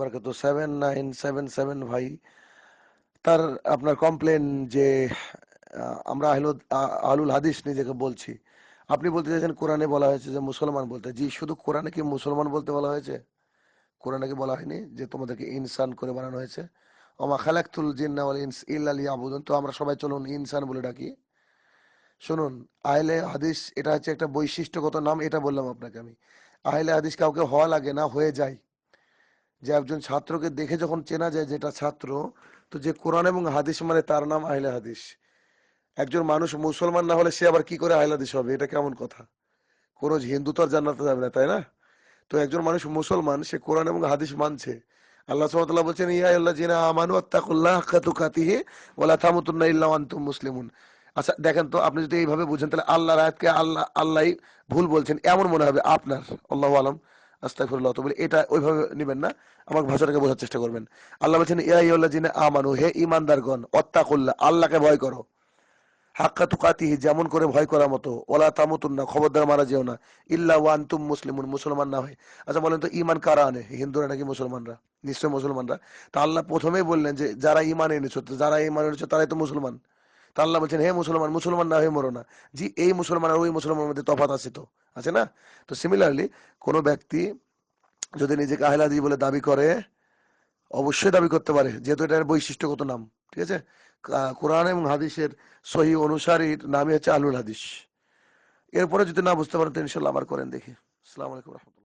বারকাত seven nine seven seven ভাই তার আপনার কমপ্লেন যে আমরা আহলুল হাদিস নিজেকে বলছি। আপনি বলতে চাইছেন কোরআনে বলা হয়েছে যে মুসলমান বলতে। জি, শুধু কোরআনে কি মুসলমান বলতে বলা হয়েছে? কোরআনে কি বলা হয়নি যে তোমাদেরকে ইনসান করে বানানো হয়েছে? ওমা খালাকতুল জিন্না ওয়াল ইনস ইল্লা লিয়াবুদুন। তো আমরা সবাই চলুন ইনসান বলে ডাকি। শুনুন, আহলে হাদিস এটা হচ্ছে একটা বৈশিষ্ট্যগত নাম, এটা বললাম আপনাকে আমি। আহলে হাদিস কাউকে হওয়া লাগে না, হয়ে যায়। যে একজন ছাত্রকে দেখে যখন চেনা যায় যেটা ছাত্র, তো যে কোরআন এবং হাদিস মানে তার নাম আহলে হাদিস। একজন মানুষ মুসলমান না হলে সে আবার কি করে আহলে হাদিস হবে? এটা কেমন কথা? কোন হিন্দু তো আর জান্নাতে যাবে না, তাই না? তো একজন মানুষ মুসলমান, সে কোরআন এবং হাদিস মানছে। আল্লাহ সুবহানাহু বলছেন, ইয়া আল্লাযিনা আমানু আত্তাকুল্লাহ হাক্কা তুকাতিহি ওয়ালা ইল্লা মুসলিমুন। আচ্ছা দেখেন তো, আপনি যদি এইভাবে বুঝেন, তাহলে আল্লাহর আয়াতকে আল্লাহ, আল্লাহই ভুল বলছেন, এমন মনে হবে আপনার। আল্লাহু আলাম। আস্তাগফিরুল্লাহ তো বলে এটা ওইভাবে নেবেন না, আমার ভাষাটাকে বোঝার চেষ্টা করবেন। আল্লাহ বলছেন, ইয়া আইয়ুহাল্লাযিনা আমানু, হে ঈমানদারগণ অত্তাকুল্লাহ আল্লাহকে ভয় করো। হাক্কা তুকাতিহি যেমন করে ভয় করার মতো। ওলা তামুতুন্না খবরদার মারা যেও না। ইল্লা ওয়ান্তুম মুসলিমুন, মুসলমান না হয়। আচ্ছা বলেন তো ইমান কারা আনে? হিন্দুরা নাকি মুসলমানরা? নিশ্চয় মুসলমানরা। তা আল্লাহ প্রথমেই বললেন যে, যারা ইমান এনেছো যারা ইমান এনেছো, তারাই তো মুসলমান। তা আল্লাহ বলছেন, হে মুসলমান মুসলমান না হয়ে মরো না। জি, এই মুসলমান আর ওই মুসলমানের মধ্যে তফাৎ আছে তো। আছে না? তো সিমিলারলি কোনো ব্যক্তি যদি নিজেকে আহলাদি বলে দাবি করে, অবশ্যই দাবি করতে পারে, যেহেতু এটার বৈশিষ্ট্যগত নাম। ঠিক আছে? কোরআন এবং হাদিসের সহি অনুসারীর নামে হচ্ছে আলুল হাদিস। এরপরে যদি না বুঝতে পারেন, তো ইনশাল্লাহ আবার করেন দেখি। আসসালামু আলাইকুম রহমতুল্লাহ।